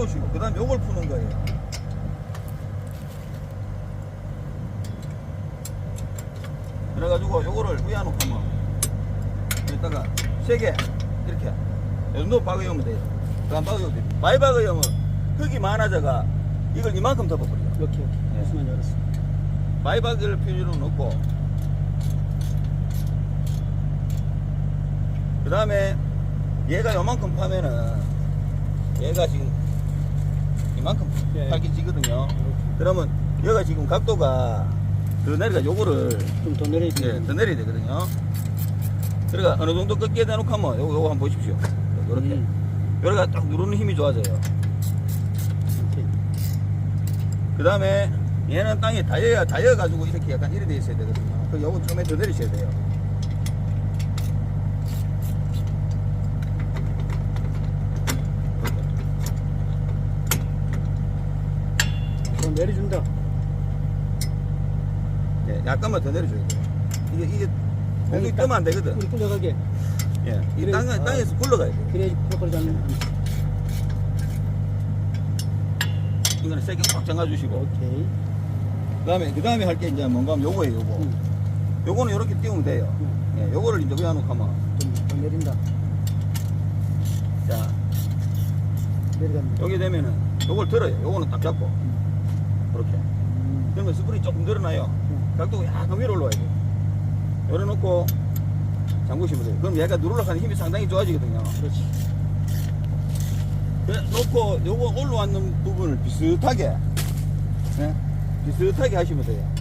박아주시고 그 다음에 요걸 푸는 거예요. 그래가지고 요거를 위안놓고 하면 여기다가 세개 이렇게. 이 정도 박아오면 돼요. 그다음 박아오면 돼요. 많이 박아오면 흙이 많아져가 이걸 이만큼 덮어버려요. 이렇게 이렇게 예. 무슨 말인지 알았어. 많이 박을 필요는 없고. 그 다음에 얘가 요만큼 파면은 얘가 지금 이만큼 예. 밝혀지거든요 그러면 얘가 지금 각도가 더 내려가 요거를 좀 더 내려야 돼. 예, 더 내려야 되거든요 그러니까 어느 정도 꺾게 대놓고 하면 요거, 요거 한번 보십시오 요렇게 음. 요래가 딱 누르는 힘이 좋아져요. 그 다음에 얘는 땅에 다여야 다여가지고 이렇게 약간 이래 돼 있어야 되거든요. 그 요거 좀에 더 내리셔야 돼요. 좀 내려준다. 예, 약간만 더 내려줘야 돼요. 이게, 이게, 공이 뜨면 안 되거든. 우리 끌려가게. 예, 이 그래, 땅, 아. 땅에서 굴러가야 돼요. 그래야지 포커를 잡는. 이거는 세게 꽉 잠가주시고. 오케이. 그 다음에, 그 다음에 할 게 이제 뭔가 하면 요거예요, 요거. 응. 요거는 요렇게 띄우면 돼요. 응. 예, 요거를 이제 위안놓고 하면. 좀더 내린다. 자, 내려간다. 여기 되면은 요걸 들어요. 요거는 딱 잡고. 그렇게. 음. 그러면 스프링이 조금 늘어나요. 응. 각도가 약간 위로 올라와야 돼요. 열어놓고 잠그시면 돼요. 그럼 얘가 누르려 하는 힘이 상당히 좋아지거든요. 그렇지. 그래 놓고 요거 올라왔는 부분을 비슷하게, 예? 비슷하게 하시면 돼요.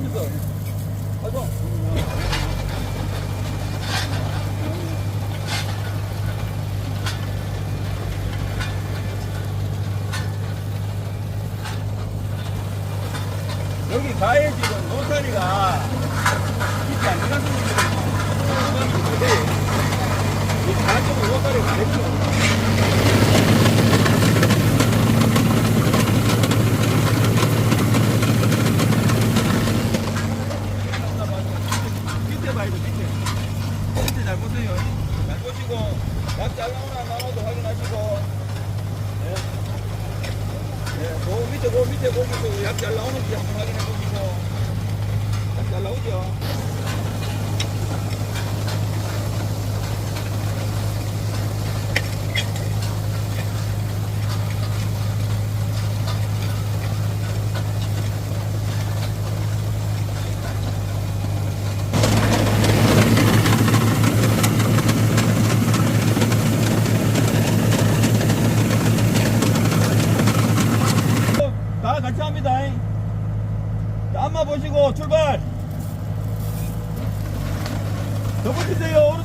하면서 가죠. 여기 가에 지금 노사리가 있지 않는 이 가쪽으로 노사리가 안 했죠. 밑에 봐야 돼, 밑에. 밑에 잘 보세요. 잘 보시고, 약잘 나오나 안 나오나도 확인하시고. 예. 예, 그 밑에, 그 밑에 거기서 약잘 나오는지 한번 확인해 보시고. 약잘 나오죠? 넘어지세요.